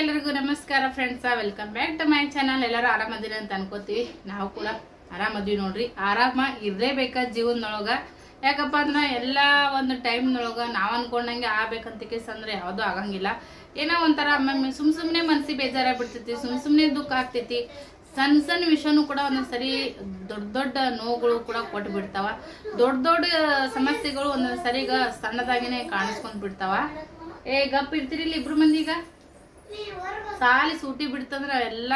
ಎಲ್ಲರಿಗೂ ನಮಸ್ಕಾರ friends welcome back to my channel ಎಲ್ಲರೂ ಆರಾಮದಿರ ಅಂತ ಅನ್ಕೋತೀವಿ. ನಾವು ಕೂಡ ಆರಾಮದ್ವಿ ನೋಡ್ರಿ. ಆರಾಮ ಇರಲೇಬೇಕ ಜೀವನದೊಳಗ. ಯಾಕಪ್ಪ ಅಂದ್ರೆ ಎಲ್ಲ ಒಂದು ಟೈಮ್ನೊಳಗ ನಾವು ಅನ್ಕೊಂಡಂಗೆ ಆಗ್ಬೇಕಂತ ಕೇಸ್ ಅಂದ್ರೆ ಯಾವುದೂ ಆಗಂಗಿಲ್ಲ. ಏನೋ ಒಂಥರ ಒಮ್ಮೊಮ್ಮೆ ಸುಮ್ ಸುಮ್ಮನೆ ಮನ್ಸಿಗೆ ಬೇಜಾರಾಗ್ಬಿಡ್ತೈತಿ, ಸುಮ್ ಸುಮ್ಮನೆ ದುಃಖ ಆಗ್ತೈತಿ. ಸಣ್ಣ ಸಣ್ಣ ವಿಷಯನೂ ಕೂಡ ಒಂದೊಂದು ಸರಿ ದೊಡ್ಡ ದೊಡ್ಡ ನೋವುಗಳು ಕೂಡ ಕೊಟ್ಟು ಬಿಡ್ತಾವ. ದೊಡ್ಡ ದೊಡ್ಡ ಸಮಸ್ಯೆಗಳು ಒಂದೊಂದು ಸರಿಗ ಸಣ್ಣದಾಗಿನೇ ಕಾಣಿಸ್ಕೊಂಡ್ ಬಿಡ್ತಾವ. ಏ, ಗಪ್ ಇರ್ತೀರಿ ಇಲ್ಲಿ ಇಬ್ರು ಮಂದಿಗ ಸಾಲಿ ಸೂಟಿ ಬಿಡ್ತಂದ್ರ ಎಲ್ಲ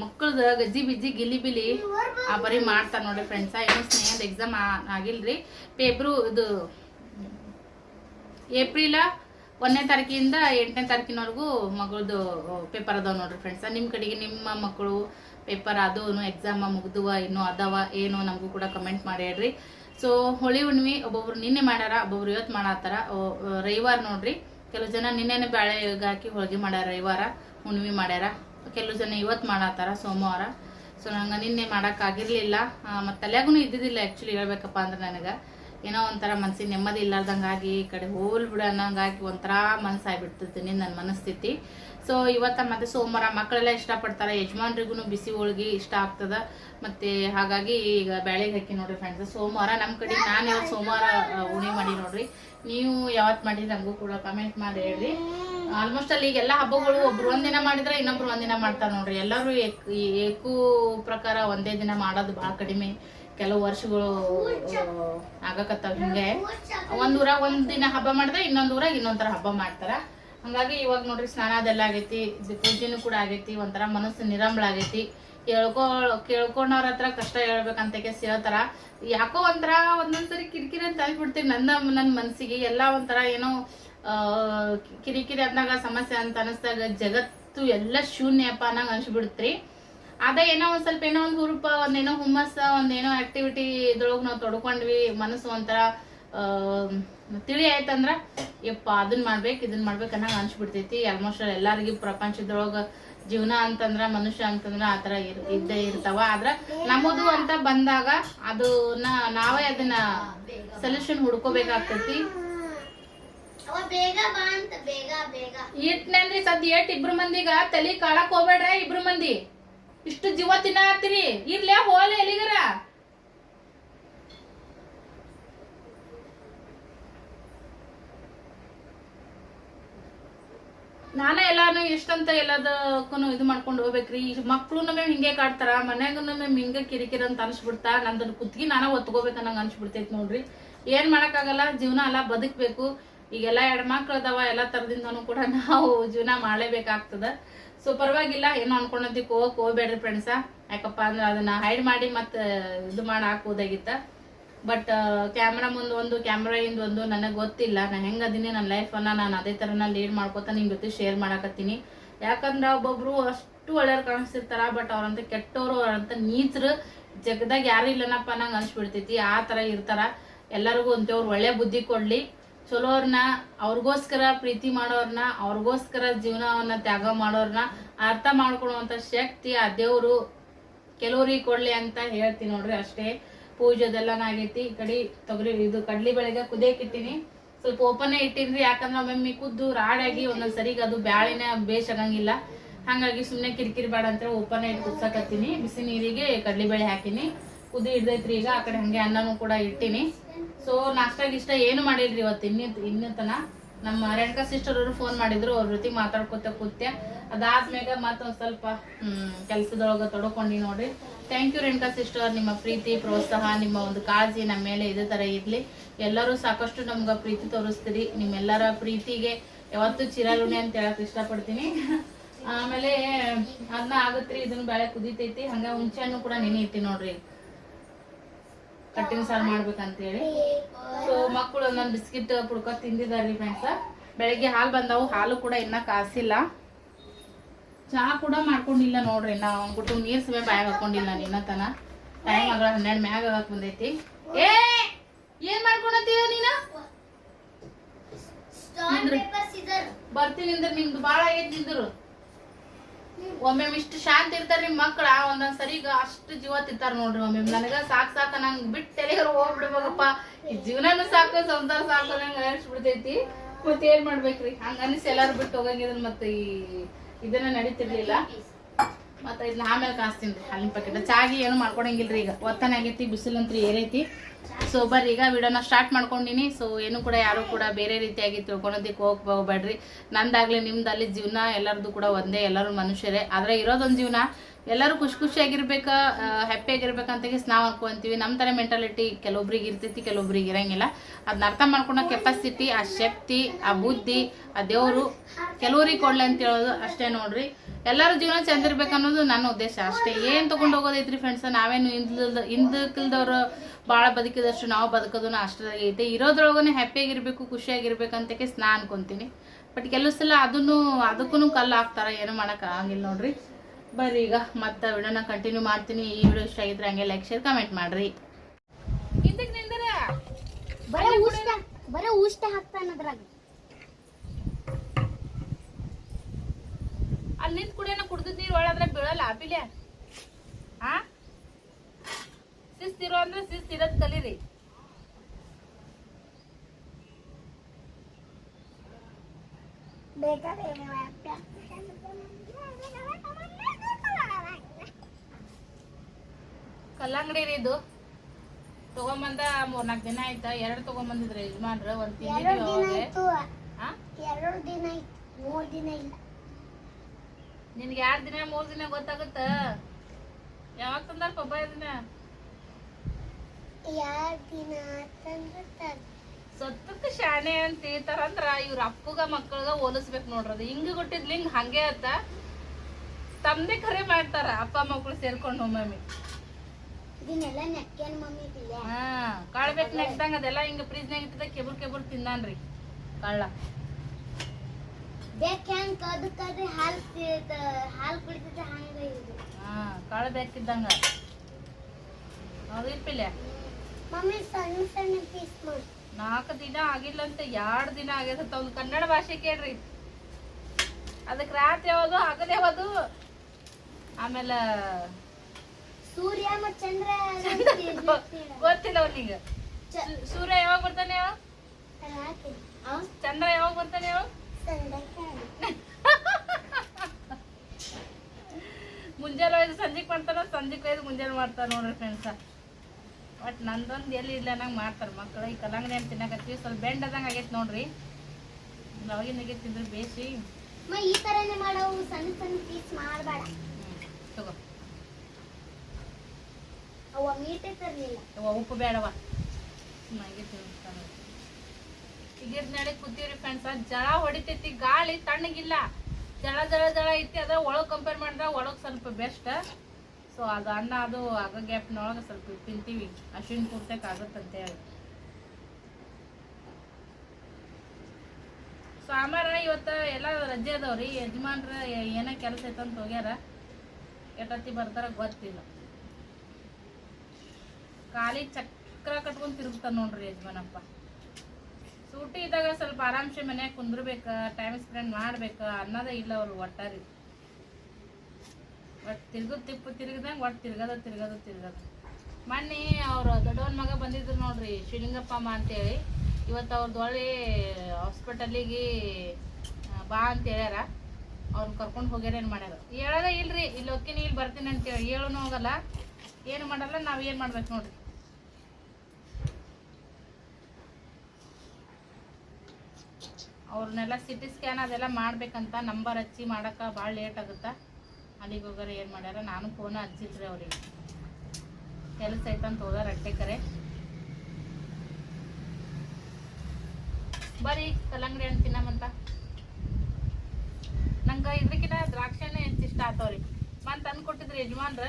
ಮಕ್ಕಳದ ಗಜ್ಜಿ ಬಿಜ್ಜಿ ಗಿಲಿ ಬಿಲಿ ಆ ಬರೀ ಮಾಡ್ತಾರ ನೋಡ್ರಿ ಫ್ರೆಂಡ್ಸ ಏನು ಸ್ನೇಹದ ಎಕ್ಸಾಮ್ ಆಗಿಲ್ರಿ. ಪೇಪ್ರು ಇದು ಏಪ್ರಿಲ ಒಂದನೇ ತಾರೀಕಿಂದ ಎಂಟನೇ ತಾರೀಕಿನವರೆಗೂ ಮಗಳದು ಪೇಪರ್ ಅದಾವ ನೋಡ್ರಿ ಫ್ರೆಂಡ್ಸ ನಿಮ್ಮ ಕಡೆಗೆ ನಿಮ್ಮ ಮಕ್ಕಳು ಪೇಪರ್ ಅದು ಎಕ್ಸಾಮ ಮುಗ್ದುವ, ಇನ್ನೂ ಅದಾವ, ಏನು ನಮಗೂ ಕೂಡ ಕಮೆಂಟ್ ಮಾಡಿ ಹೇಳ್ರಿ. ಸೊ ಹೋಳಿ ಹುಣ್ಣಿಮೆ ಒಬ್ಬೊಬ್ರು ನಿನ್ನೆ ಮಾಡ್ಯಾರ, ಒಬ್ಬೊಬ್ರು ಇವತ್ತು ಮಾಡತ್ತಾರ. ರವಿವಾರ ನೋಡ್ರಿ. ಕೆಲವು ಜನ ನಿನ್ನೆನೆ ಬ್ಯಾಳೆ ಹಾಕಿ ಹೋಳಿಗೆ ಮಾಡ್ಯಾರ, ರವಿವಾರ ಹುಣ್ಣಿಮೆ ಮಾಡ್ಯಾರ. ಕೆಲವು ಜನ ಇವತ್ತು ಮಾಡತ್ತಾರ, ಸೋಮವಾರ. ಸೊ ನಂಗೆ ನಿನ್ನೆ ಮಾಡೋಕ್ಕಾಗಿರಲಿಲ್ಲ ಮತ್ತು ತಲೆಯಾಗೂ ಇದ್ದಿದ್ದಿಲ್ಲ ಆ್ಯಕ್ಚುಲಿ ಹೇಳ್ಬೇಕಪ್ಪ ಅಂದ್ರೆ ನನಗೆ. ಏನೋ ಒಂಥರ ಮನ್ಸಿಗೆ ನೆಮ್ಮದಿ ಇಲ್ಲಾರ್ದಂಗಾಗಿ, ಈ ಕಡೆ ಹೋಲ್ ಬಿಡ ಅನ್ನಂಗಾಗಿ ಒಂಥರ ಮನಸ್ಸಾಗ್ಬಿಡ್ತಿರ್ತೀನಿ ನನ್ನ ಮನಸ್ಥಿತಿ. ಸೊ ಇವತ್ತ ಮತ್ತೆ ಸೋಮವಾರ ಮಕ್ಕಳೆಲ್ಲ ಇಷ್ಟಪಡ್ತಾರೆ. ಯಜಮಾನ್ರಿಗೂ ಬಿಸಿ ಹೋಳ್ಗೆ ಇಷ್ಟ ಆಗ್ತದ. ಮತ್ತೆ ಹಾಗಾಗಿ ಈಗ ಬ್ಯಾಳೆಗೆ ಹಾಕಿ ನೋಡ್ರಿ ಫ್ರೆಂಡ್ಸ್ ಸೋಮವಾರ ನಮ್ಮ ಕಡೆ ನಾನು ಇವತ್ತು ಸೋಮವಾರ ಉಣಿ ಮಾಡಿ ನೋಡ್ರಿ. ನೀವು ಯಾವತ್ತು ಮಾಡಿ ನಮಗೂ ಕೂಡ ಕಮೆಂಟ್ ಮಾಡಿ ಹೇಳಿ ಆಲ್ಮೋಸ್ಟ್ ಅಲ್ಲಿ ಈಗ ಎಲ್ಲ ಹಬ್ಬಗಳು ಒಬ್ರು ಒಂದಿನ ಮಾಡಿದ್ರೆ ಇನ್ನೊಬ್ರು ಒಂದಿನ ಮಾಡ್ತಾರೆ ನೋಡ್ರಿ. ಎಲ್ಲರೂ ಏಕು ಪ್ರಕಾರ ಒಂದೇ ದಿನ ಮಾಡೋದು ಭಾಳ ಕಡಿಮೆ. ಕೆಲವು ವರ್ಷಗಳು ಆಗಕತ್ತಾವ ಹಿಂಗೆ. ಒಂದೂರ ಒಂದ್ ದಿನ ಹಬ್ಬ ಮಾಡಿದ್ರೆ ಇನ್ನೊಂದ್ ಊರಾಗ ಇನ್ನೊಂದ್ ಥರ ಹಬ್ಬ ಮಾಡ್ತಾರ. ಹಂಗಾಗಿ ಇವಾಗ ನೋಡ್ರಿ ಸ್ನಾನ ಅದೆಲ್ಲ ಆಗೈತಿ ಪೂಜೆನೂ ಕೂಡ ಆಗೈತಿ, ಒಂಥರ ಮನಸ್ಸು ನಿರಂಬಳ ಆಗೈತಿ. ಕೇಳ್ಕೊ ಕೇಳ್ಕೊಂಡವ್ರ ಹತ್ರ ಕಷ್ಟ ಹೇಳ್ಬೇಕಂತ ಸೇಳ್ತಾರ. ಯಾಕೋ ಒಂಥರ ಒಂದೊಂದ್ಸರಿ ಕಿರಿಕಿರಿ ಅಂತ ಅನ್ಬಿಡ್ತೀನಿ ನನ್ನ ನನ್ನ ಮನಸ್ಸಿಗೆ ಎಲ್ಲ ಒಂಥರ ಏನೋ ಕಿರಿಕಿರಿ ಅಂದಾಗ, ಸಮಸ್ಯೆ ಅಂತ ಅನಿಸ್ದಾಗ ಜಗತ್ತು ಎಲ್ಲ ಶೂನ್ಯಪ್ಪ ಅನ್ನಂಗೆ ಅನ್ಸ್ಬಿಡ್ತ್ರಿ. ಅದ ಏನೋ ಒಂದ್ ಸ್ವಲ್ಪ ಏನೋ ಒಂದು ಹುರುಪ ಒಂದೇನೋ ಹುಮ್ಮಸ್ ಒಂದೇನೋ ಆಕ್ಟಿವಿಟಿ ಇದ್ರೊಳಗೆ ನಾವು ತೊಡ್ಕೊಂಡ್ವಿ ಮನಸ್ಸು ಒಂಥರ ತಿಳಿ ಆಯ್ತಂದ್ರ ಯಪ್ಪ ಅದನ್ನ ಮಾಡ್ಬೇಕು ಇದನ್ನ ಮಾಡ್ಬೇಕು ಅನ್ನಂಗ ಅನ್ಸ್ಬಿಡ್ತೈತಿ. ಆಲ್ಮೋಸ್ಟ್ ಎಲ್ಲಾರ್ಗಿ ಪ್ರಪಂಚದೊಳಗ ಜೀವನ ಅಂತಂದ್ರ ಮನುಷ್ಯ ಅಂತಂದ್ರ ಆತರ ಇದ್ದೇ ಇರ್ತಾವ. ಆದ್ರ ನಮ್ಮದು ಅಂತ ಬಂದಾಗ ಅದನ್ನ ನಾವೇ ಅದನ್ನ ಸೊಲ್ಯೂಷನ್ ಹುಡ್ಕೋಬೇಕಾಗ್ತೈತಿ. ಇಟ್ನಂದ್ರಿ ಸದ್ಯ ಏಟ್ ಇಬ್ರು ಮಂದಿಗ ತಲಿ ಕಾಳಕ್ ಹೋಗ್ಬೇಡ್ರ ಇಬ್ರು ಮಂದಿ. ಇಷ್ಟು ಜೀವ ತಿನ್ನತ್ತೀರಿ ಇರ್ಲೇ ಹೋಲ ಎಲ್ಲಿಗರ? ನಾನೇ ಎಲ್ಲಾನು ಎಷ್ಟಂತ ಎಲ್ಲದಕ್ಕೂ ಇದು ಮಾಡ್ಕೊಂಡು ಹೋಗ್ಬೇಕ್ರಿ. ಈಗ ಮಕ್ಳು ನಮಗೆ ಹಿಂಗೆ ಕಾಡ್ತಾರ ಮನ್ಯಾಗ ನಮಗೆ ಹಿಂಗೆ ಕಿರಿಕಿರಿ ಅಂತ ಅನ್ಸ್ಬಿಡ್ತಾ, ನಂದನ್ ಕುತ್ತಿಗೆ ನಾನ ಒತ್ಕೋಬೇಕು ನಂಗೆ ಅನ್ಸ್ಬಿಡ್ತೈತಿ ನೋಡ್ರಿ. ಏನ್ ಮಾಡಕ್ಕಾಗಲ್ಲ, ಜೀವನ ಎಲ್ಲ ಬದುಕ್ಬೇಕು. ಈಗೆಲ್ಲ ಹೆಣ್ಮಕ್ಳು ಅದಾವ, ಎಲ್ಲ ತರದಿಂದನು ಕೂಡ ನಾವು ಜೀವನ ಮಾಡಲೇಬೇಕಾಗ್ತದ. ಸೊ ಪರವಾಗಿಲ್ಲ, ಏನೋ ಅನ್ಕೊಂಡಂತಿಕ್ ಹೋಗಕ್ ಹೋಗ್ಬೇಡ್ರಿ ಫ್ರೆಂಡ್ಸ ಯಾಕಪ್ಪ ಅಂದ್ರೆ ಅದನ್ನ ಹೈಡ್ ಮಾಡಿ ಮತ್ತೆ ಇದು ಮಾಡಿ ಹಾಕೋದಾಗಿತ್ತ ಬಟ್ ಕ್ಯಾಮ್ರಾ ಮುಂದೆ ಒಂದು ಕ್ಯಾಮ್ರಾ ಇಂದ ಒಂದು ನನಗೆ ಗೊತ್ತಿಲ್ಲ. ನಾನು ಹೆಂಗ್ ಅದೀನಿ ನನ್ನ ಲೈಫನ್ನು ನಾನು ಅದೇ ಥರನ ಲೀಡ್ ಮಾಡ್ಕೋತಾ ನಿಮ್ಮ ಜೊತೆ ಶೇರ್ ಮಾಡಕತ್ತೀನಿ. ಯಾಕಂದ್ರೆ ಒಬ್ಬೊಬ್ರು ಅಷ್ಟು ಒಳ್ಳೆಯವ್ರು ಕಾಣಿಸ್ತಿರ್ತಾರ ಬಟ್ ಅವ್ರಂತ ಕೆಟ್ಟವರು, ಅವ್ರಂತ ನೀಚರು. ಜಗದಾಗ ಯಾರು ಇಲ್ಲನಪ್ಪ ನಂಗೆ ಅನ್ಸ್ಬಿಡ್ತೈತಿ. ಆ ಥರ ಇರ್ತಾರ. ಎಲ್ಲರಿಗೂ ಒಂದೇವ್ರು ಒಳ್ಳೆ ಬುದ್ಧಿ ಕೊಡ್ಲಿ. ಚಲೋರ್ನ, ಅವ್ರಿಗೋಸ್ಕರ ಪ್ರೀತಿ ಮಾಡೋರ್ನ, ಅವ್ರಿಗೋಸ್ಕರ ಜೀವನವನ್ನ ತ್ಯಾಗ ಮಾಡೋರ್ನ ಅರ್ಥ ಮಾಡ್ಕೊಳ್ಳುವಂತ ಶಕ್ತಿ ಆ ದೇವ್ರು ಕೆಲವ್ರಿಗೆ ಕೊಡ್ಲಿ ಅಂತ ಹೇಳ್ತೀನಿ ನೋಡ್ರಿ ಅಷ್ಟೇ. ಪೂಜೆದೆಲ್ಲ ಆಗೈತಿ. ಈ ಕಡೆ ತೊಗರಿ, ಇದು ಕಡ್ಲಿ ಬೆಳೆಗೆ ಕುದಿಯಕ್ ಇಟ್ಟಿನಿ. ಸ್ವಲ್ಪ ಓಪನ್ ಇಟ್ಟಿನ್ರಿ. ಯಾಕಂದ್ರೆ ಒಮ್ಮೊಮ್ಮೆ ಕುದ್ದು ರಾಡಾಗಿ ಒಂದೊಂದ್ ಸರಿಗೆ ಅದು ಬ್ಯಾಳಿನ ಬೇಷ್ ಆಗಂಗಿಲ್ಲ. ಹಂಗಾಗಿ ಸುಮ್ಮನೆ ಕಿರಿಕಿರಿ ಬೇಡ ಅಂತ ಓಪನ್ ಇಟ್ಟು ಕುದ್ಸಕತ್ತೀನಿ. ಬಿಸಿ ನೀರಿಗೆ ಕಡ್ಲಿ ಬೇಳೆ ಹಾಕಿನಿ. ಕುದಿ ಹಿಡ್ದೈತ್ರಿ ಈಗ, ಆ ಕಡೆ ಹಂಗೆ ಅನ್ನನೂ ಕೂಡ ಇಟ್ಟಿನಿ. ಸೊ ನಾಷ್ಟಾಗ ಇಷ್ಟ ಏನು ಮಾಡಿಲ್ರಿ ಇವತ್ತು? ಇನ್ನಿ ಇನ್ನತನ? ನಮ್ಮ ರೇಣುಕಾ ಸಿಸ್ಟರ್ ಅವರು ಫೋನ್ ಮಾಡಿದ್ರು, ಅವ್ರ ಜೊತೆ ಮಾತಾಡ್ಕೊತ ಕೂತ್ಯ. ಅದಾದ್ಮೇಲೆ ಮತ್ತೊಂದು ಸ್ವಲ್ಪ, ಹ್ಮ್, ಕೆಲ್ಸದೊಳಗ ತೊಡ್ಕೊಂಡಿ ನೋಡ್ರಿ. ಥ್ಯಾಂಕ್ ಯು ರೇಣುಕಾ ಸಿಸ್ಟರ್ ನಿಮ್ಮ ಪ್ರೀತಿ, ಪ್ರೋತ್ಸಾಹ, ನಿಮ್ಮ ಒಂದು ಕಾಳಜಿ ನಮ್ಮ ಮೇಲೆ ಇದೇ ತರ ಇರ್ಲಿ. ಎಲ್ಲರೂ ಸಾಕಷ್ಟು ನಮ್ಗ ಪ್ರೀತಿ ತೋರಿಸ್ತೀರಿ. ನಿಮ್ಮೆಲ್ಲರ ಪ್ರೀತಿಗೆ ಯಾವತ್ತೂ ಚಿರಋಣಿ ಅಂತ ಹೇಳಕ್ ಇಷ್ಟಪಡ್ತೀನಿ. ಆಮೇಲೆ ಅದನ್ನ ಆಗತ್ರಿ, ಇದನ್ನ ಬೇಳೆ ಕುದಿತೈತಿ. ಹಂಗ ಹುಂಚೆ ಹಣ್ಣು ಕೂಡ ನೆನೆ ಇಟ್ಟಿ ನೋಡ್ರಿ. ಕಟ್ಟಿನ ಸಾರು ಮಾಡ್ಬೇಕಂತೇಳಿ. ಸೊ ಮಕ್ಕಳು ಒಂದೊಂದು ಬಿಸ್ಕಿಟ್ ಪುಡ್ಕೊ ತಿಂದಿದ್ದಾರೆ ಫ್ರೆಂಡ್ಸ್ ಬೆಳಗ್ಗೆ ಹಾಲು ಬಂದವು. ಹಾಲು ಕೂಡ ಇನ್ನ ಕಾಸಿಲ್ಲ ಚಹಾ ಕೂಡ ಮಾಡ್ಕೊಂಡಿಲ್ಲ ನೋಡ್ರಿ ನಾವು ಅಂದ್ಬಿಟ್ಟು ನೀರ್ ಸವೆ ಬಾಯಾಗ ಹಾಕೊಂಡಿಲ್ಲ ನಾನು ಇನ್ನತನ ಟೈಮ್ ಆಗ ಹನ್ನೆರಡು ಮ್ಯಾಗ ಆಗಕ್ ಬಂದೈತಿ. ಏ! ಏನ್ ಮಾಡ್ಕೊಳತ್ತೀಯ ನೀನ? ಬರ್ತೀನಿ ಅಂದ್ರೆ. ನಿಮ್ದು ಬಾಳ ಆಗೈತಿ ನಿಂದ್ರು. ಒಮ್ಮೆ ಇಷ್ಟು ಶಾಂತ ಇರ್ತಾರ ನಿಮ್ ಮಕ್ಳ ಒಂದೊಂದ್ ಈಗ ಅಷ್ಟು ಜೀವ ತಿಂತಾರ ನೋಡ್ರಿ ಒಮ್ಮೆ. ನನಗ ಸಾಕ್ ಸಾಕ ನಂಗ್ ಬಿಟ್ಟು ಎಲ್ಲಿಗಾರ ಹೋಗ್ಬಿಡ್ಬೇಕಪ್ಪ. ಈ ಜೀವನನು ಸಾಕು, ಸಂಸಾರ ಸಾಕು ನಂಗೆ ಅನಿಸ್ಬಿಡ್ತೈತಿ. ಮತ್ತೆ ಏನ್ ಮಾಡ್ಬೇಕ್ರಿ? ಹಂಗ ಅನಿಸಿ ಎಲ್ಲಾರು ಬಿಟ್ಟು ಹೋಗಂಗಿದ್ರ ಮತ್ತೆ ಈ ಇದನ್ನ ನಡೀತಿರ್ಲಿಲ್ಲ. ಮತ್ತೆ ಇದನ್ನ ಆಮೇಲೆ ಕಾಸ್ತೀನಿ ರೀ ಹಾಲಿನ ಪ್ಯಾಕೆಟ್ ಚಾಗಿ ಏನು ಮಾಡ್ಕೊಡಂಗಿಲ್ರಿ ಈಗ. ಒತ್ತನ ಆಗೈತಿ, ಬಿಸಿಲಂತ್ರಿ ಏನೈತಿ ಸೊ ಬರ್ರಿ, ಈಗ ವಿಡಿಯೋನ ಸ್ಟಾರ್ಟ್ ಮಾಡ್ಕೊಂಡಿನಿ. ಸೊ ಏನು ಕೂಡ ಯಾರು ಕೂಡ ಬೇರೆ ರೀತಿಯಾಗಿ ತಿಳ್ಕೊಳೋದಕ್ಕೆ ಹೋಗ್ ಹೋಗ್ಬೇಡ್ರಿ. ನಂದಾಗ್ಲಿ ನಿಮ್ದಲ್ಲಿ ಜೀವನ ಎಲ್ಲರದು ಕೂಡ ಒಂದೇ, ಎಲ್ಲರೂ ಮನುಷ್ಯರೇ. ಆದ್ರೆ ಇರೋದೊಂದು ಜೀವನ ಎಲ್ಲರೂ ಖುಷಿ ಖುಷಿಯಾಗಿರ್ಬೇಕ ಹ್ಯಾಪಿ ಆಗಿರ್ಬೇಕಂತ ನಾವು ಅನ್ಕೊಂತೀವಿ. ನಮ್ಮ ಥರ ಮೆಂಟಾಲಿಟಿ ಕೆಲವೊಬ್ರಿಗೆ ಇರ್ತೈತಿ, ಕೆಲವೊಬ್ರಿಗೆ ಇರಂಗಿಲ್ಲ. ಅದನ್ನ ಅರ್ಥ ಮಾಡ್ಕೊಳೋ ಕೆಪಾಸಿಟಿ ಆ ಶಕ್ತಿ, ಆ ಬುದ್ಧಿ, ಆ ದೇವರು ಕೆಲವ್ರಿಗೆ ಕೊಡ್ಲಿ ಅಂತ ಹೇಳೋದು ಅಷ್ಟೇ ನೋಡ್ರಿ. ಎಲ್ಲರೂ ಜೀವನ ಚಂದ ಇರ್ಬೇಕು ಅನ್ನೋದು ನನ್ನ ಉದ್ದೇಶ. ಅಷ್ಟೇ ಏನು ತೊಗೊಂಡು ಹೋಗೋದೈತ್ರಿ ಫ್ರೆಂಡ್ಸ್ ನಾವೇನು ಹಿಂದ್ಲದ ಹಿಂದಕ್ಕಿಲ್ದವ್ರು ಭಾಳ ಬದುಕಿದಷ್ಟು ನಾವು ಬದುಕೋದು ಅಷ್ಟರಾಗೈತೆ ಇರೋದ್ರೊಳಗನೆ ಹ್ಯಾಪಿಯಾಗಿರ್ಬೇಕು ಖುಷಿಯಾಗಿರ್ಬೇಕಂತಕ್ಕೆ ನಾ ಅನ್ಕೊಂತೀನಿ. ಬಟ್ ಕೆಲವು ಸಲ ಅದನ್ನು ಅದಕ್ಕೂ ಕಲ್ಲು ಹಾಕ್ತಾರ, ಏನು ಮಾಡೋಕ್ಕಾಗಿಲ್ಲ ನೋಡ್ರಿ. ಬರ್ರಿ ಈಗ ಮತ್ತೆ ವಿಡಿಯೋನ ಕಂಟಿನ್ಯೂ ಮಾಡ್ತೀನಿ. ಈ ವಿಡಿಯೋ ಇಷ್ಟ ಆಗಿದ್ರೆ ಹಂಗೆ ಲೈಕ್ ಶೇರ್ ಕಮೆಂಟ್ ಮಾಡ್ರಿ. ಬರೀ ಉಷ್ಟ ಹಾಕ್ತಾನ ಅದ್ರಾಗ ಅಲ್ಲಿ ನಿಂತ್ ಕುಡಿಯೋಣ ಕುಡ್ದಿದ್ ನೀರು ಒಳದ್ರೆ ಬೀಳಲ್ಲ ಬಿಲೆ ಆ? ಶಿಸ್ತಿರೋ ಅಂದ್ರೆ ಶಿಸ್ತಿರೋದ್ ಕಲೀರಿ. ಕಲ್ಲಂಗಡಿ ರೀ ಇದು. ತಗೊಂಬಂದ ಮೂರ್ನಾಲ್ಕು ದಿನ ಆಯ್ತಾ. ಎರಡು ತಗೊಂಬಂದಿದ್ರ ಯಜಮಾನ್ರ. ಒಂದ್ ತಿಂದಿದ್ವಿ ದಿನ ಅವಾಗೆ ಆ? ಎರಡು ದಿನ ಆಯ್ತು. ಮೂರ್ ದಿನ ಇಲ್ಲ. ನಿನ್ಗೆ ಎರಡ್ ದಿನ ಮೂರ್ ದಿನ ಗೊತ್ತಾಗುತ್ತ? ಯಾವಾಗ ತಂದಾರ ಪಬ್ಬ ಇದನ್ನ ಎರಡು ದಿನ. ಸತ್ತಕ್ಕೆ ಶಾಣೆ ಅಂತ ಹೇಳ್ತಾರಂದ್ರ ಇವ್ರ ಅಪ್ಪಗ ಮಕ್ಕಳಗ ಹೋಲಿಸ್ಬೇಕು ನೋಡ್ರಿ ಅದು. ಹಿಂಗ ಕೊಟ್ಟಿದ್ಲಿ ಹಿಂಗ ಹಂಗೆ ಅತ್ತ ತಮ್ದೇ ಖರೆ ಮಾಡ್ತಾರ. ಅಪ್ಪ ಮಕ್ಕಳು ಸೇರ್ಕೊಂಡು ಒಮ್ಮೊಮ್ಮೆ. ಇದನ್ನೆಲ್ಲ ನೆಕ್ಕೇನ್ ಮಮ್ಮಿ ಇಲ್ಲ ಹಾ ಕಾಳ್ಬೇಕು ನೆಕ್ದಂಗ ಅದೆಲ್ಲ ಹಿಂಗ ಫ್ರಿಜ್ನಾಗ ಇಟ್ಟದ ಕೆಬುರ್ ಕೆಬುರ್ ತಿಂದಾನ್ರಿ ಕಳ್ಳ. ಬೇಕ್ ಹೆಂಗ್ ಕದ್ ಕದ್ ಹಾಲ್ ಹಂಗ ಇದು. ಹಾ ಕಾಳ ಬೇಕಿದ್ದಂಗ. ಇರ್ಪಿಲ್ಲ ಮಮ್ಮಿ ಸಣ್ಣ ಸಣ್ಣ ಪೀಸ್ ಮಾಡಿ. ನಾಲ್ಕು ದಿನ ಆಗಿಲ್ಲ ಅಂತ ಎರಡ್ ದಿನ ಆಗ್ಯದ ಒಂದು ಕನ್ನಡ ಭಾಷೆ ಕೇಳ್ರಿ. ಅದಕ್ಕೆ ರಾತ್ರಿ ಯಾವುದು ಹಗಲ್ ಯಾವುದು ಆಮೇಲೆ ಸೂರ್ಯ ಮತ್ತೆ ಚಂದ್ರ ಗೊತ್ತಿಲ್ಲ ಅವನಿಗೆ. ಸೂರ್ಯ ಯಾವಾಗ ಬರ್ತಾನೆ ಅವ? ಚಂದ್ರ ಯಾವಾಗ ಬರ್ತಾನೆ ಅವ? ಮುಂಜಾನೆ ಒಯ್ದು ಸಂಜೆಗೆ ಮಾಡ್ತಾರ ಸಂಜೆಗೆ ಒಯ್ದು ಮುಂಜಾನೆ ಮಾಡ್ತಾರ ನೋಡ್ರಿ ಫ್ರೆಂಡ್ಸ ಬಟ್ ನಂದೊಂದು ಎಲ್ಲಿ ಇಲ್ಲ ನಂಗೆ ಮಾಡ್ತಾರೆ ಮಕ್ಕಳು ಈ ಕಲ್ಲಂಗಡಿ ಹಣ್ಣು ತಿನ್ನಕತ್ತೀವಿ ಸ್ವಲ್ಪ ಬೆಂಡ್ ಆದಂಗೆ ಆಗೈತೆ ನೋಡ್ರಿ. ಅವಾಗಿನಾಗೆ ತಿಂದ್ರೆ ಬೇಸಿ ಈ ಥರನೇ ಮಾಡವು. ಸಣ್ಣ ಸಣ್ಣ ಪೀಸ್ ಮಾಡಬೇಡ. ತಗೋ. ಅವ ಯವ್ವ, ಉಪ್ಪು ಬೇಡವ ಈಗ ನಡೆ ಕೂತೀವ್ರಿ ಫ್ರೆಂಡ್ಸ್ ಜಳ ಹೊಡಿತೈತಿ ಗಾಳಿ ತಣ್ಣಗಿಲ್ಲ. ಜಳ ಜಳ ಜಳ ಐತಿ ಅದ ಒಳಗ್ ಕಂಪೇರ್ ಮಾಡಿದ್ರೆ ಒಳಗೆ ಸ್ವಲ್ಪ ಬೆಸ್ಟ್ ಸೊ ಅದು ಅನ್ನ ಅದು ಆಗ ಗ್ಯಾಪ್ನೊಳಗೆ ಸ್ವಲ್ಪ ತಿಂತೀವಿ. ಅಶ್ವಿನ್ ಪೂರ್ತಕ್ಕೆ ಆಗುತ್ತಂತ ಹೇಳಿ ಸೊ ಆಮಾರ ಇವತ್ತು ಎಲ್ಲ ರಜೆ ಅದಾವ್ರಿ? ಯಜಮಾನ್ರ ಏನೋ ಕೆಲಸ ಐತಂತ ಹೋಗ್ಯಾರ? ಎಷ್ಟೊತ್ತಿ ಬರ್ತಾರ ಗೊತ್ತಿಲ್ಲ. ಖಾಲಿ ಚಕ್ರ ಕಟ್ಕೊಂಡು ತಿರುಗ್ತಾನೆ ನೋಡ್ರಿ ಯಜಮಾನಪ್ಪ. ಸೂಟಿ ಇದ್ದಾಗ ಸ್ವಲ್ಪ ಆರಾಮ್ಸೆ ಮನ್ಯಾಗ ಕುಂದ್ರಬೇಕ ಟೈಮ್ ಸ್ಪೆಂಡ್ ಮಾಡ್ಬೇಕ ಅನ್ನೋದೇ ಇಲ್ಲ ಅವ್ರು ಒಟ್ಟಾರಿ. ಒಟ್ಟು ತಿರ್ಗದ್ ತಿಪ್ಪು ತಿರುಗಿದಂಗೆ ಒಟ್ಟು ತಿರ್ಗದ ತಿರ್ಗದ ತಿರ್ಗದ. ಮೊನ್ನೆ ಅವ್ರು ದೊಡ್ಡವನ ಮಗ ಬಂದಿದ್ರು ನೋಡ್ರಿ ಶಿವಲಿಂಗಪ್ಪಮ್ಮ ಅಂತೇಳಿ. ಇವತ್ತು ಅವ್ರದ್ದು ಒಳ್ಳೆ ಹಾಸ್ಪಿಟಲಿಗೆ ಬಾ ಅಂತ ಹೇಳ್ಯಾರ. ಅವ್ರನ್ನ ಕರ್ಕೊಂಡು ಹೋಗ್ಯಾರ ಏನು ಮಾಡ್ಯಾರ. ಹೇಳೋದೇ ಇಲ್ರಿ ಇಲ್ಲಿ ಹೊಕ್ಕಿನಿ ಇಲ್ಲಿ ಬರ್ತೀನಿ ಅಂತೇಳಿ, ಹೇಳೋನು ಹೋಗಲ್ಲ. ಏನು ಮಾಡಲ್ಲ, ನಾವು ಏನು ಮಾಡ್ಬೇಕು ನೋಡ್ರಿ. ಅವ್ರನ್ನೆಲ್ಲ ಸಿಟಿ ಸ್ಕ್ಯಾನ್ ಅದೆಲ್ಲ ಮಾಡ್ಬೇಕಂತ ನಂಬರ್ ಹಚ್ಚಿ ಮಾಡೋಕೆ ಭಾಳ ಲೇಟ್ ಆಗುತ್ತಾ. ಅಲ್ಲಿಗೆ ಹೋಗಾರ ಏನು ಮಾಡ್ಯಾರ? ನಾನು ಫೋನ್ ಹಚ್ಚಿದ್ರೆ ಅವ್ರಿಗೆ. ಕೆಲಸ ಐತಂತ ಹೋದಾರ ಅಟ್ಟೆ ಕರೆ. ಬರ್ರಿ, ಕಲ್ಲಂಗಡಿ ಹಣ್ಣು ತಿನ್ನಮಂತ. ನಂಗೆ ಇದ್ರಕ್ಕಿಂತ ದ್ರಾಕ್ಷಿನೇ ಹೆಚ್ಚು ಇಷ್ಟ ಆತವ್ರಿ. ಮನ್ ತಂದು ಕೊಟ್ಟಿದ್ರಿ ಯಜಮಾನ್ರ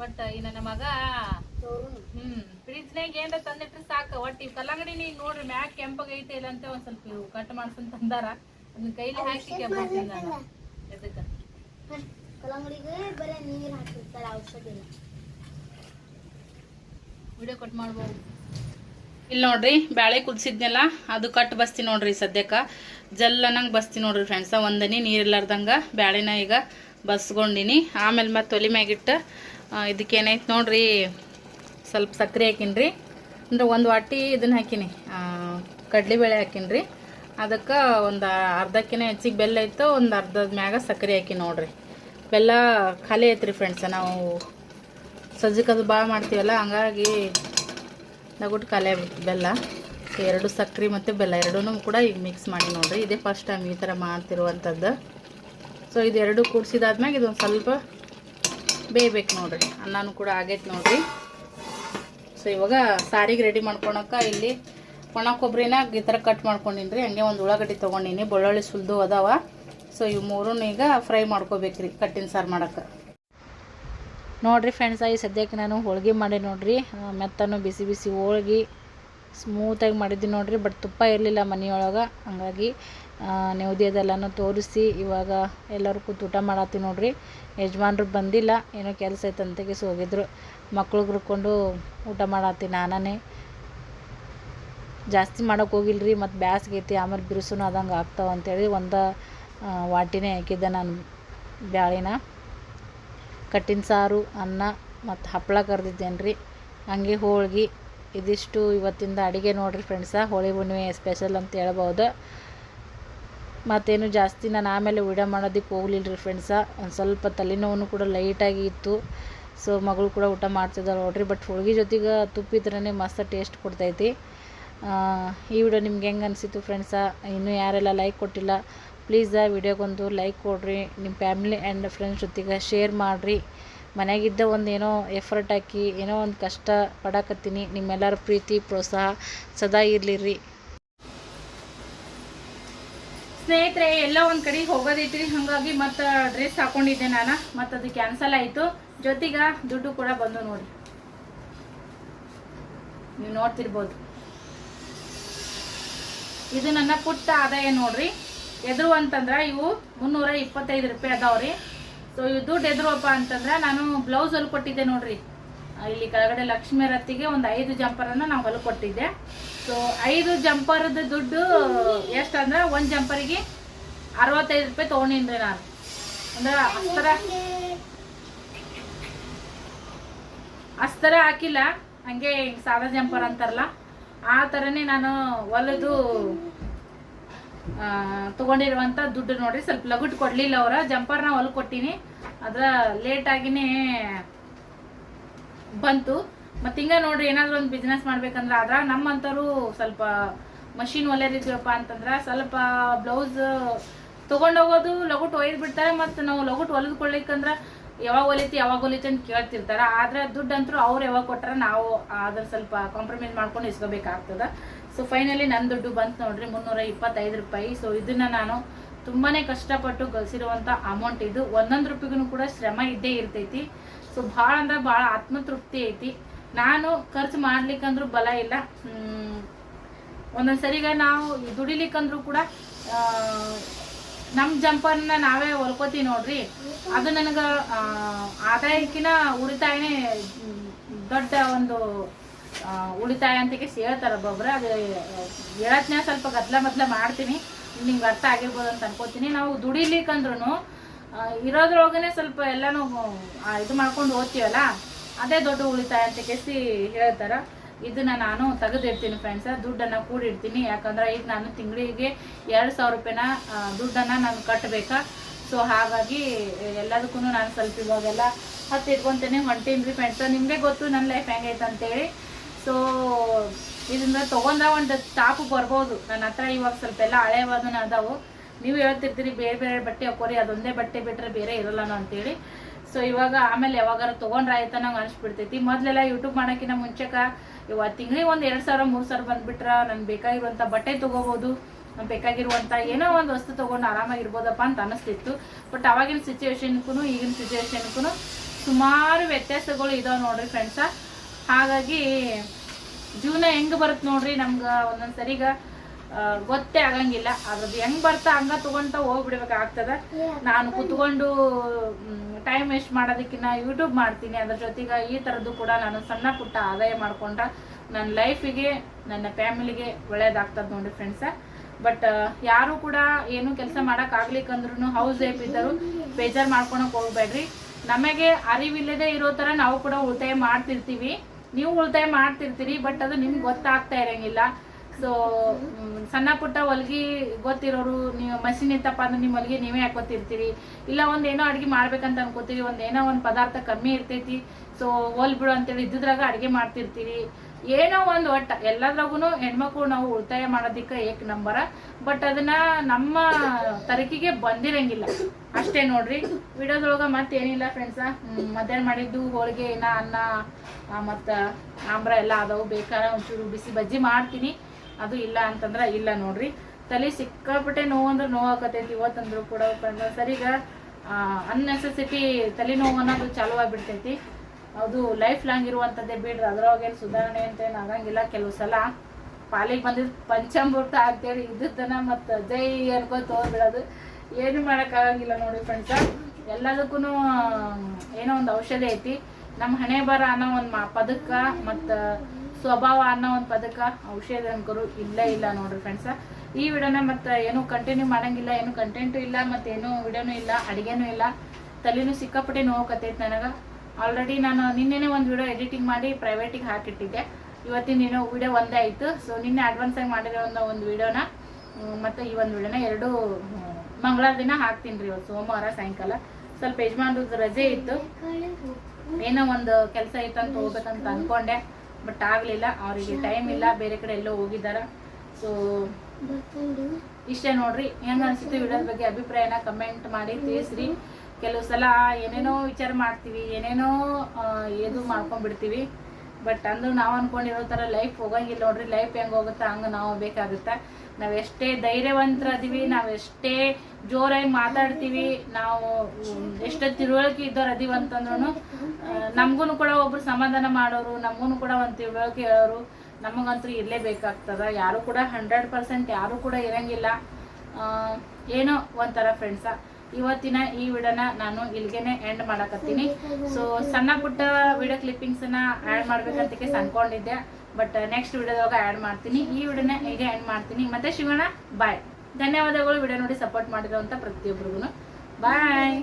ಬಟ್ ಈ ನನ್ನ ಮಗ ಹ್ಮ್. ಫ್ರಿಜ್ನಾಗ ಏನ್ರ ತಂದಿಟ್ರೆ ಸಾಕು. ಒಟ್ಟು ಕಲ್ಲಂಗಡಿ ನೀ ನೋಡ್ರಿ ಮ್ಯಾಗ ಕೆಂಪಗೈತೆ ಇಲ್ಲ ಅಂತ ಒಂದ್ ಸ್ವಲ್ಪ ಇವು ಕಟ್ ಮಾಡ್ಸನ್ ತಂದಾರ. ಅದನ್ನ ಕೈಲಿ ಹಾಕಿ ಕೆಂಪ ನಾನು. ಎದಕ್ಕ? ಕಲ್ಲಂಗಡಿಗೆ ಬರೀ ನೀರ್ ಹಾಕಿರ್ತಾರೆ ಔಷಧಿ ಇಲ್ಲ ವಿಡಿಯೋ ಕಟ್ ಮಾಡ್ಬೋದು. ಇಲ್ಲಿ ನೋಡ್ರಿ ಬ್ಯಾಳೆ ಕುದಿಸಿದ್ನೆಲ್ಲ ಅದು ಕಟ್ ಬಸ್ತಿ ನೋಡ್ರಿ ಸದ್ಯಕ್ಕೆ. ಜಲ್ಲನಂಗೆ ಬಸ್ತಿ ನೋಡ್ರಿ ಫ್ರೆಂಡ್ಸ ಒಂದನಿ ನೀರಿಲ್ಲಾರ್ದಂಗೆ ಬ್ಯಾಳೆನ ಈಗ ಬಸ್ಗೊಂಡಿನಿ. ಆಮೇಲೆ ಮತ್ತೆ ಒಲಿ ಮ್ಯಾಗಿಟ್ಟು ಇದಕ್ಕೆ ಏನೈತೆ ನೋಡ್ರಿ ಸ್ವಲ್ಪ ಸಕ್ಕರೆ ಹಾಕಿನ್ರಿ. ಅಂದ್ರೆ ಒಂದು ವಾಟಿ ಇದನ್ನ ಹಾಕಿನಿ. ಕಡಲೆಬೇಳೆ ಹಾಕಿನ್ರಿ. ಅದಕ್ಕೆ ಒಂದು ಅರ್ಧಕ್ಕಿನ ಹೆಚ್ಚಿಗೆ ಬೆಲ್ಲ ಇತ್ತು, ಒಂದು ಅರ್ಧದ ಮ್ಯಾಗ ಸಕ್ಕರೆ ಹಾಕಿ ನೋಡ್ರಿ. ಬೆಲ್ಲ ಖಾಲಿ ಐತ್ರಿ ಫ್ರೆಂಡ್ಸ್ ನಾವು ಸಜ್ಜಕದು ಭಾಳ ಮಾಡ್ತೀವಲ್ಲ, ಹಂಗಾಗಿ ನಗುಟ್ಟು ಖಾಲಿ ಆಗ್ಬಿಡ್ತು ಬೆಲ್ಲ. ಎರಡು ಸಕ್ಕರೆ ಮತ್ತು ಬೆಲ್ಲ ಎರಡೂ ಕೂಡ ಈಗ ಮಿಕ್ಸ್ ಮಾಡಿ ನೋಡ್ರಿ. ಇದೇ ಫಸ್ಟ್ ಟೈಮ್ ಈ ಥರ ಮಾಡ್ತಿರುವಂಥದ್ದು ಸೊ ಇದೆರಡು ಕೂಡಿಸಿದಾದ್ಮ್ಯಾಗ ಇದೊಂದು ಸ್ವಲ್ಪ ಬೇಯಬೇಕು ನೋಡ್ರಿ. ಅನ್ನನೂ ಕೂಡ ಆಗೈತೆ ನೋಡ್ರಿ. ಸೊ ಇವಾಗ ಸಾರಿಗೆ ರೆಡಿ ಮಾಡ್ಕೊಳಕ್ಕೆ ಇಲ್ಲಿ ಒಣ ಕೊಬ್ಬರಿನ ಈ ಥರ ಕಟ್ ಮಾಡ್ಕೊಂಡಿನಿ ರೀ ಹಂಗೆ ಒಂದು ಉಳ್ಳಾಗಡ್ಡಿ ತೊಗೊಂಡಿನಿ. ಬೆಳ್ಳುಳ್ಳಿ ಸುಲಿದು ಅದಾವ. ಸೊ ಇವು ಮೂರನ್ನು ಈಗ ಫ್ರೈ ಮಾಡ್ಕೋಬೇಕ್ರಿ ಕಟ್ಟಿನ ಸಾರು ಮಾಡೋಕ್ಕೆ ನೋಡಿರಿ ಫ್ರೆಂಡ್ಸ್ ಈ ಸದ್ಯಕ್ಕೆ ನಾನು ಹೋಳಿಗೆ ಮಾಡಿ ನೋಡಿರಿ. ಮೆತ್ತನು ಬಿಸಿ ಬಿಸಿ ಹೋಳ್ಗೆ ಸ್ಮೂತಾಗಿ ಮಾಡಿದ್ದೀನಿ ನೋಡಿರಿ. ಬಟ್ ತುಪ್ಪ ಇರಲಿಲ್ಲ ಮನೆಯೊಳಗೆ. ಹಂಗಾಗಿ ನೆವದಿ ಅದೆಲ್ಲನೂ ತೋರಿಸಿ, ಇವಾಗ ಎಲ್ಲರೂ ಕೂತು ಊಟ ಮಾಡತ್ತೀವಿ ನೋಡ್ರಿ. ಯಜಮಾನ್ರು ಬಂದಿಲ್ಲ, ಏನೋ ಕೆಲಸ ಐತೆ ಅಂತೆಗೆಸಿ ಹೋಗಿದ್ರು. ಮಕ್ಳು ಹುರ್ಕೊಂಡು ಊಟ ಮಾಡತ್ತಿ ನಾನೇ ಜಾಸ್ತಿ ಮಾಡೋಕೆ ಹೋಗಿಲ್ರಿ, ಮತ್ತು ಬ್ಯಾಸ್ಗೆ ಐತಿ, ಆಮೇಲೆ ಬಿರುಸುನು ಅದಂಗೆ ಆಗ್ತಾವ ಅಂತೇಳಿ ಒಂದು ವಾಟಿನೇ ಹಾಕಿದ್ದೆ ನಾನು ಬ್ಯಾಳಿನ. ಕಟ್ಟಿನ ಸಾರು, ಅನ್ನ, ಮತ್ತು ಹಪ್ಪಳ ಕರೆದಿದ್ದೇನೆ ರೀ ಹಂಗೆ ಹೋಳ್ಗೆ, ಇದಿಷ್ಟು ಇವತ್ತಿಂದ ಅಡುಗೆ ನೋಡಿರಿ ಫ್ರೆಂಡ್ಸ ಹೋಳಿ ಹುಣ್ಣಿಮೆ ಸ್ಪೆಷಲ್ ಅಂತ ಹೇಳ್ಬೋದು. ಮತ್ತೇನು ಜಾಸ್ತಿ ನಾನು ಆಮೇಲೆ ವಿಡಿಯೋ ಮಾಡೋದಕ್ಕೆ ಹೋಗ್ಲಿಲ್ಲ ರೀ ಫ್ರೆಂಡ್ಸ ಒಂದು ಸ್ವಲ್ಪ ತಲೆನೋವು ಕೂಡ ಲೈಟಾಗಿ ಇತ್ತು. ಸೊ ಮಗಳು ಕೂಡ ಊಟ ಮಾಡ್ತಿದ್ದಾಳೆ ನೋಡ್ರಿ. ಬಟ್ ಹೋಳಿಗೆ ಜೊತೆಗೆ ತುಪ್ಪ ಇದ್ರೇನೆ ಮಸ್ತ್ ಟೇಸ್ಟ್ ಕೊಡ್ತೈತಿ. ಈ ವಿಡಿಯೋ ನಿಮ್ಗೆ ಹೆಂಗೆ ಅನಿಸಿತು ಫ್ರೆಂಡ್ಸ ಇನ್ನೂ ಯಾರೆಲ್ಲ ಲೈಕ್ ಕೊಟ್ಟಿಲ್ಲ ಪ್ಲೀಸ್ ಆ ವಿಡಿಯೋಗೊಂದು ಲೈಕ್ ಕೊಡ್ರಿ. ನಿಮ್ಮ ಫ್ಯಾಮಿಲಿ ಆ್ಯಂಡ್ ಫ್ರೆಂಡ್ಸ್ ಜೊತೆಗೆ ಶೇರ್ ಮಾಡಿರಿ. ಮನೆಯಾಗಿದ್ದ ಒಂದು ಏನೋ ಎಫರ್ಟ್ ಹಾಕಿ, ಏನೋ ಒಂದು ಕಷ್ಟ ಪಡಕತ್ತೀನಿ. ನಿಮ್ಮೆಲ್ಲರ ಪ್ರೀತಿ, ಪ್ರೋತ್ಸಾಹ ಸದಾ ಇರಲಿ ರೀ ಸ್ನೇಹಿತರೆ, ಎಲ್ಲ ಒಂದು ಕಡೆ ಹೋಗೋದೈತ್ರಿ. ಹಾಗಾಗಿ ಮತ್ತು ಡ್ರೆಸ್ ಹಾಕೊಂಡಿದ್ದೆ ನಾನು. ಮತ್ತು ಅದು ಕ್ಯಾನ್ಸಲ್ ಆಯಿತು. ಜೊತೆಗೆ ದುಡ್ಡು ಕೂಡ ಬಂದು ನೋಡಿ ನೀವು ನೋಡ್ತಿರ್ಬೋದು. ಇದು ನನ್ನ ಪುಟ್ಟ ಆದಾಯ ನೋಡ್ರಿ. ಎದುರು ಅಂತಂದ್ರೆ ಇವು ಮುನ್ನೂರ ಇಪ್ಪತ್ತೈದು ರೂಪಾಯಿ ಅದಾವ್ರಿ. ಸೊ ಇವು ದುಡ್ಡು ಎದುರುವಪ್ಪ ಅಂತಂದ್ರೆ ನಾನು ಬ್ಲೌಸ್ ಹೊಲ್ ಕೊಟ್ಟಿದ್ದೆ ನೋಡ್ರಿ. ಇಲ್ಲಿ ಕೆಳಗಡೆ ಲಕ್ಷ್ಮೀ ರತ್ತಿಗೆ ಒಂದು ಐದು ಜಂಪರನ್ನು ನಾವು ಹೊಲ ಕೊಟ್ಟಿದ್ದೆ. ಸೊ ಐದು ಜಂಪರದ ದುಡ್ಡು ಎಷ್ಟಂದ್ರೆ ಒಂದು ಜಂಪರಿಗೆ ಅರವತ್ತೈದು ರೂಪಾಯಿ ತೊಗೊಂಡಿನ್ರಿ ನಾನು. ಅಂದ್ರೆ ಅಸ್ತರ ಅಸ್ತರ ಹಾಕಿಲ್ಲ ಹಂಗೆ ಹಿಂಗ್ ಸಾದಾ ಜಂಪರ್ ಅಂತಾರಲ್ಲ ಆ ಥರನೇ ನಾನು ಹೊಲದು ಆ, ತಗೊಂಡಿರುವಂತ ದುಡ್ಡು ನೋಡ್ರಿ ಸ್ವಲ್ಪ ಲಗುಟ್ ಕೊಡ್ಲಿಲ್ಲ ಅವರ ಜಂಪರ್ನ ಹೊಲ್ ಕೊಟ್ಟಿನಿ. ಅದ್ರ ಲೇಟಾಗಿನೇ ಬಂತು. ಮತ್ತೆ ಹಿಂಗ ನೋಡ್ರಿ ಏನಾದ್ರು ಒಂದು ಬಿಸ್ನೆಸ್ ಮಾಡ್ಬೇಕಂದ್ರೆ ಆದ್ರ ನಮ್ಮಂತರು ಸ್ವಲ್ಪ ಮಷಿನ್ ಒಲೆದಿದ್ವಪ್ಪ ಅಂತಂದ್ರ ಸ್ವಲ್ಪ ಬ್ಲೌಸ್ ತಗೊಂಡೋಗೋದು ಲಗುಟ್ ಒಯ್ದು ಬಿಡ್ತಾರೆ ಮತ್ತು ನಾವು ಲಗುಟ್ ಹೊಲಿದ್ಕೊಳ್ಳಿಕ್ಕಂದ್ರ ಯಾವಾಗ ಹೊಲಿತಿ ಯಾವಾಗ ಹೊಲಿತಿ ಅಂತ ಕೇಳ್ತಿರ್ತಾರ. ಆದ್ರೆ ದುಡ್ಡು ಅಂತೂ ಅವ್ರು ಯಾವಾಗ ಕೊಟ್ಟರೆ ನಾವು ಅದ್ರ ಸ್ವಲ್ಪ ಕಾಂಪ್ರಮೈಸ್ ಮಾಡ್ಕೊಂಡು ಇಸ್ಕೋಬೇಕಾಗ್ತದ. ಸೊ ಫೈನಲಿ ನನ್ನ ದುಡ್ಡು ಬಂತು ನೋಡ್ರಿ ಮುನ್ನೂರ ಇಪ್ಪತ್ತೈದು ರೂಪಾಯಿ. ಸೊ ಇದನ್ನ ನಾನು ತುಂಬಾನೇ ಕಷ್ಟಪಟ್ಟು ಗಳಿಸಿರುವಂಥ ಅಮೌಂಟ್ ಇದು. ಒಂದೊಂದು ರೂಪಾಯಿಗೂ ಕೂಡ ಶ್ರಮ ಇದ್ದೇ ಇರ್ತೈತಿ. ಸೊ ಭಾಳ ಅಂದ್ರೆ ಭಾಳ ಆತ್ಮತೃಪ್ತಿ ಐತಿ. ನಾನು ಖರ್ಚು ಮಾಡ್ಲಿಕ್ಕಂದ್ರೂ ಬಲ ಇಲ್ಲ. ಹ್ಮ್, ಒಂದೊಂದ್ ಸರಿಗ ನಾವು ದುಡಿಲಿಕ್ಕಂದ್ರೂ ಕೂಡ ನಮ್ಮ ನಮ್ ಜಂಪರ್ನ ನಾವೇ ಹೊಲ್ಕೋತೀವಿ ನೋಡ್ರಿ. ಅದು ನನಗ ಆದಾಯಕ್ಕಿನ ಉಳಿತಾಯನೇ ದೊಡ್ಡ ಒಂದು ಉಳಿತಾಯ ಅಂತ ಹೇಳ್ತಾರ ಒಬ್ಬೊಬ್ರು ಅದು ಹೇಳತ್ನ ಸ್ವಲ್ಪ ಗದ್ಲ ಮದ್ಲ ಮಾಡ್ತೀನಿ. ನಿಮ್ಗೆ ಅರ್ಥ ಆಗಿರ್ಬೋದು ಅಂತ ಅನ್ಕೋತೀನಿ. ನಾವು ದುಡಿಲಿಕ್ಕಂದ್ರೂ ಇರೋದ್ರೊಳಗನೆ ಸ್ವಲ್ಪ ಎಲ್ಲನೂ ಇದು ಮಾಡ್ಕೊಂಡು ಓದ್ತೀವಲ್ಲ, ಅದೇ ದೊಡ್ಡ ಉಳಿತಾಯ ಅಂತ ಕೇಸಿ ಹೇಳ್ತಾರ. ಇದನ್ನ ನಾನು ತೆಗೆದಿರ್ತೀನಿ ಫ್ರೆಂಡ್ಸ್ ದುಡ್ಡನ್ನ ಕೂಡಿಡ್ತೀನಿ. ಯಾಕಂದ್ರೆ ಈಗ ನಾನು ತಿಂಗಳಿಗೆ ಎರಡು ಸಾವಿರ ರೂಪಾಯಿನ ದುಡ್ಡನ್ನು ನಾನು ಕಟ್ಟಬೇಕಾ ಸೊ ಹಾಗಾಗಿ ಎಲ್ಲದಕ್ಕೂ ನಾನು ಸ್ವಲ್ಪ ಇವಾಗೆಲ್ಲ ಹತ್ತು ಹೊಂಟೀನಿ ರೀ ಫ್ರೆಂಡ್ಸ್ ನಿಮಗೆ ಗೊತ್ತು ನನ್ನ ಲೈಫ್ ಹೆಂಗೈತೆ ಅಂತೇಳಿ ಸೊ ಇದನ್ನ ತೊಗೊಂಡ ಒಂದು ಟಾಪ್ ಬರ್ಬೋದು. ನನ್ನ ಹತ್ರ ಇವಾಗ ಸ್ವಲ್ಪ ಎಲ್ಲ ಹಳೆವಾದನ ಅದಾವು. ನೀವು ಹೇಳ್ತಿರ್ತೀರಿ ಬೇರೆ ಬೇರೆ ಬಟ್ಟೆ ಹಾಕೋರಿ, ಅದೊಂದೇ ಬಟ್ಟೆ ಬಿಟ್ಟರೆ ಬೇರೆ ಇರಲ್ಲನೋ ಅಂತೇಳಿ. ಸೊ ಇವಾಗ ಆಮೇಲೆ ಯಾವಾಗಾರ ತೊಗೊಂಡ್ರೆ ಆಯ್ತಾ ನಂಗೆ ಅನಿಸ್ಬಿಡ್ತೈತಿ. ಮೊದಲೆಲ್ಲ ಯೂಟ್ಯೂಬ್ ಮಾಡೋಕ್ಕಿಂತ ಮುಂಚೆಕ ಇವಾಗ ತಿಂಗಳಿಗೆ ಒಂದು ಎರಡು ಸಾವಿರ, ಮೂರು ಸಾವಿರ ಬಂದುಬಿಟ್ರೆ ನನ್ಗೆ ಬೇಕಾಗಿರುವಂಥ ಬಟ್ಟೆ ತೊಗೋಬೋದು. ನಮ್ಗೆ ಬೇಕಾಗಿರುವಂಥ ಏನೋ ಒಂದು ವಸ್ತು ತೊಗೊಂಡು ಆರಾಮಾಗಿರ್ಬೋದಪ್ಪ ಅಂತ ಅನಿಸ್ತಿತ್ತು. ಬಟ್ ಆವಾಗಿನ ಸಿಚುವೇಶನ್ಗೂ ಈಗಿನ ಸಿಚುವೇಶನ್ಗೂ ಸುಮಾರು ವ್ಯತ್ಯಾಸಗಳು ಇದಾವೆ ನೋಡಿರಿ ಫ್ರೆಂಡ್ಸ ಹಾಗಾಗಿ ಜೀವನ ಹೆಂಗ್ ಬರುತ್ತೆ ನೋಡ್ರಿ ನಮ್ಗ ಒಂದೊಂದ್ ಸರಿಗ ಗೊತ್ತೇ ಆಗಂಗಿಲ್ಲ. ಅದ್ರದ್ದು ಹೆಂಗ್ ಬರ್ತಾ ಹಂಗ ತಗೊಂತ ಹೋಗ್ಬಿಡ್ಬೇಕಾಗ್ತದ ನಾನು ಕುತ್ಕೊಂಡು ಟೈಮ್ ವೇಸ್ಟ್ ಮಾಡೋದಕ್ಕಿಂತ ಯೂಟ್ಯೂಬ್ ಮಾಡ್ತೀನಿ. ಅದ್ರ ಜೊತೆಗೆ ಈ ಥರದ್ದು ಕೂಡ ನಾನು ಸಣ್ಣ ಪುಟ್ಟ ಆದಾಯ ಮಾಡ್ಕೊಂಡ ನನ್ನ ಲೈಫಿಗೆ ನನ್ನ ಫ್ಯಾಮಿಲಿಗೆ ಒಳ್ಳೇದಾಗ್ತದ ನೋಡಿ ಫ್ರೆಂಡ್ಸ ಬಟ್ ಯಾರು ಕೂಡ ಏನು ಕೆಲಸ ಮಾಡಕ್ ಆಗ್ಲಿಕ್ಕಂದ್ರು ಹೌಸ್ ವೈಫ್ ಇದ್ದರು ಬೇಜಾರ್ ಮಾಡ್ಕೊಳಕ್ ಹೋಗ್ಬೇಡ್ರಿ. ನಮಗೆ ಅರಿವಿಲ್ಲದೆ ಇರೋ ತರ ನಾವು ಕೂಡ ಉಳಿತಾಯ ಮಾಡ್ತಿರ್ತೀವಿ. ನೀವು ಉಳಿತಾಯ ಮಾಡ್ತಿರ್ತೀರಿ ಬಟ್ ಅದು ನಿಮ್ಗೆ ಗೊತ್ತಾಗ್ತಾ ಇರಂಗಿಲ್ಲ. ಸೊ ಸಣ್ಣ ಪುಟ್ಟ ಹೊಲ್ಗಿ ಗೊತ್ತಿರೋರು ನೀವು ಮಷಿನ್ ಇತ್ತಪ್ಪ ಅಂದ್ರೆ ನಿಮ್ಮ ಹೊಲಿಗೆ ನೀವೇ ಹಾಕೋತಿರ್ತೀರಿ. ಇಲ್ಲ ಒಂದೇನೋ ಅಡ್ಗೆ ಮಾಡ್ಬೇಕಂತ ಅನ್ಕೋತೀರಿ ಒಂದೇನೋ ಒಂದು ಒಂದ್ ಪದಾರ್ಥ ಕಮ್ಮಿ ಇರ್ತೈತಿ ಸೊ ಹೋಲ್ ಬಿಡು ಅಂತೇಳಿ ಇದ್ದಿದ್ರಾಗ ಅಡುಗೆ ಮಾಡ್ತಿರ್ತೀವಿ. ಏನೋ ಒಂದು ಒಟ್ಟ ಎಲ್ಲದ್ರಾಗೂ ಹೆಣ್ಮಕ್ಳು ನಾವು ಉಳಿತಾಯ ಮಾಡೋದಕ್ಕೆ ಏಕ್ ನಂಬರ. ಬಟ್ ಅದನ್ನ ನಮ್ಮ ತರಕಿಗೆ ಬಂದಿರಂಗಿಲ್ಲ. ಅಷ್ಟೇ ನೋಡ್ರಿ. ವಿಡಿಯೋದೊಳಗ ಮತ್ತೇನಿಲ್ಲ ಫ್ರೆಂಡ್ಸ ಮಧ್ಯಾಹ್ನ ಮಾಡಿದ್ದು ಹೋಳಿಗೆ ಏನ ಅನ್ನ ಮತ್ತ ಆಮ್ರ ಎಲ್ಲ ಅದಾವು ಬೇಕಾದ್ರೆ ಒಂಚೂರು ಬಿಸಿ ಬಜ್ಜಿ ಮಾಡ್ತೀನಿ. ಅದು ಇಲ್ಲ ಅಂತಂದ್ರ ಇಲ್ಲ ನೋಡ್ರಿ. ತಲೆ ಸಿಕ್ಕಾಪಟ್ಟೆ ನೋವು ಅಂದ್ರೆ ನೋವು ಆಕತೈತಿ ಇವತ್ತಂದ್ರು ಕೂಡ. ಸರಿಗ ಅನ್ನೆಸೆಸಿಟಿ ತಲೆನೋವು ಅನ್ನೋದು ಚಾಲು ಆಗ್ಬಿಡ್ತೈತಿ. ಅದು ಲೈಫ್ ಲಾಂಗ್ ಇರುವಂಥದ್ದೇ ಬಿಡ್ರಿ. ಅದ್ರೊಳಗೇನು ಸುಧಾರಣೆ ಅಂತ ಏನು ಆಗಂಗಿಲ್ಲ. ಕೆಲವು ಸಲ ಪಾಲಿಗೆ ಬಂದಿದ್ದು ಪಂಚಾಮೃತ ಅಂತೇಳಿ ಇದ್ದದ್ದನ್ನ ಮತ್ತು ಜೈ ಅನ್ಕೊಂಡು ತೋರ್ಬಿಡೋದು. ಏನು ಮಾಡೋಕ್ಕಾಗಂಗಿಲ್ಲ ನೋಡಿ ಫ್ರೆಂಡ್ಸ ಎಲ್ಲದಕ್ಕೂ ಏನೋ ಒಂದು ಔಷಧಿ ಐತಿ. ನಮ್ಮ ಹಣೆ ಬರ ಅನ್ನೋ ಒಂದು ಪದಕ ಮತ್ತು ಸ್ವಭಾವ ಅನ್ನೋ ಒಂದು ಪದಕ ಔಷಧಿ ಅನ್ಕರು ಇಲ್ಲೇ ಇಲ್ಲ ನೋಡ್ರಿ ಫ್ರೆಂಡ್ಸ ಈ ವಿಡಿಯೋನ ಮತ್ತೆ ಏನು ಕಂಟಿನ್ಯೂ ಮಾಡಂಗಿಲ್ಲ. ಏನು ಕಂಟೆಂಟು ಇಲ್ಲ ಮತ್ತು ಏನೂ ವಿಡಿಯೋನೂ ಇಲ್ಲ, ಅಡುಗೆನೂ ಇಲ್ಲ. ತಲೆನೂ ಸಿಕ್ಕಾಪಟ್ಟೆ ನೋವಾಕತ್ತೈತೆ ನನಗೆ. ಆಲ್ರೆಡಿ ನಾನು ನಿನ್ನೆನೇ ಒಂದು ವಿಡಿಯೋ ಎಡಿಟಿಂಗ್ ಮಾಡಿ ಪ್ರೈವೇಟಿಗೆ ಹಾಕಿಟ್ಟಿದ್ದೆ. ಇವತ್ತಿನ ನೀನು ವಿಡಿಯೋ ಒಂದೇ ಆಯಿತು. ಸೊ ನಿನ್ನೆ ಅಡ್ವಾನ್ಸ್ ಆಗಿ ಮಾಡಿರೋ ಒಂದು ವಿಡಿಯೋನ ಮತ್ತು ಈ ಒಂದು ವಿಡಿಯೋನ ಎರಡು ಮಂಗಳವಾರ ದಿನ ಹಾಕ್ತೀನಿ ರೀ ಇವತ್ತು, ಸೋಮವಾರ, ಸಾಯಂಕಾಲ. ಸ್ವಲ್ಪ ಯಜಮಾನ್ರದ್ದು ರಜೆ ಇತ್ತು. ಏನೋ ಒಂದು ಕೆಲಸ ಇತ್ತು ಅಂತ ಹೋಗ್ಬೇಕಂತ ಅನ್ಕೊಂಡೆ. ಬಟ್ ಆಗಲಿಲ್ಲ. ಅವರಿಗೆ ಟೈಮ್ ಇಲ್ಲ. ಬೇರೆ ಕಡೆ ಎಲ್ಲೋ ಹೋಗಿದ್ದಾರ. ಸೊ ಇಷ್ಟೇ ನೋಡ್ರಿ. ಹೆಂಗ ಅನಿಸುತ್ತೆ ವಿಡಿಯೋದ ಬಗ್ಗೆ ಅಭಿಪ್ರಾಯನ ಕಮೆಂಟ್ ಮಾಡಿ ತಿಳಿಸ್ರಿ. ಕೆಲವು ಸಲ ಏನೇನೋ ವಿಚಾರ ಮಾಡ್ತೀವಿ, ಏನೇನೋ ಇದು ಮಾಡ್ಕೊಂಡ್ಬಿಡ್ತೀವಿ. ಬಟ್ ಅಂದ್ರೂ ನಾವು ಅನ್ಕೊಂಡಿರೋ ಥರ ಲೈಫ್ ಹೋಗಂಗಿಲ್ಲ ನೋಡ್ರಿ ಲೈಫ್ ಹೆಂಗೆ ಹೋಗುತ್ತೆ ಹಂಗೆ ನಾವು ಬೇಕಾಗುತ್ತೆ. ನಾವೆಷ್ಟೇ ಧೈರ್ಯವಂತರದೀವಿ ನಾವೆಷ್ಟೇ ಜೋರಾಗಿ ಮಾತಾಡ್ತೀವಿ, ನಾವು ಎಷ್ಟೇ ತಿಳುವಳಿಕೆ ಇದ್ದವ್ರು ಅದೀವಿ ಅಂತಂದ್ರೂ ನಮಗೂ ಕೂಡ ಒಬ್ರು ಸಮಾಧಾನ ಮಾಡೋರು ನಮಗೂ ಕೂಡ ಒಂದು ತಿಳುವಳಿಕೆ ಹೇಳೋರು ನಮಗಂತೂ ಇರಲೇಬೇಕಾಗ್ತದ ಯಾರು ಕೂಡ ಹಂಡ್ರೆಡ್ ಪರ್ಸೆಂಟ್ ಯಾರು ಕೂಡ ಇರಂಗಿಲ್ಲ. ಏನೋ ಒಂಥರ ಫ್ರೆಂಡ್ಸ ಇವತ್ತಿನ ಈ ವಿಡಿಯೋನ ನಾನು ಇಲ್ಲಿಗೆನೆ ಎಂಡ್ ಮಾಡಕತ್ತೀನಿ. ಸೊ ಸಣ್ಣ ಪುಟ್ಟ ವಿಡಿಯೋ ಕ್ಲಿಪ್ಪಿಂಗ್ಸ್ನ ಆಡ್ ಮಾಡ್ಬೇಕಂತಕ್ಕೆ ಅನ್ಕೊಂಡಿದ್ದೆ ಬಟ್ ನೆಕ್ಸ್ಟ್ ವಿಡಿಯೋದಾಗ ಆಡ್ ಮಾಡ್ತೀನಿ. ಈ ವಿಡಿಯೋನ ಹೀಗೆ ಎಂಡ್ ಮಾಡ್ತೀನಿ. ಮತ್ತೆ ಶಿವಣ್ಣ ಬಾಯ್ ಧನ್ಯವಾದಗಳು. ವಿಡಿಯೋ ನೋಡಿ ಸಪೋರ್ಟ್ ಮಾಡಿರೋಂಥ ಪ್ರತಿಯೊಬ್ಬರಿಗೂ ಬಾಯ್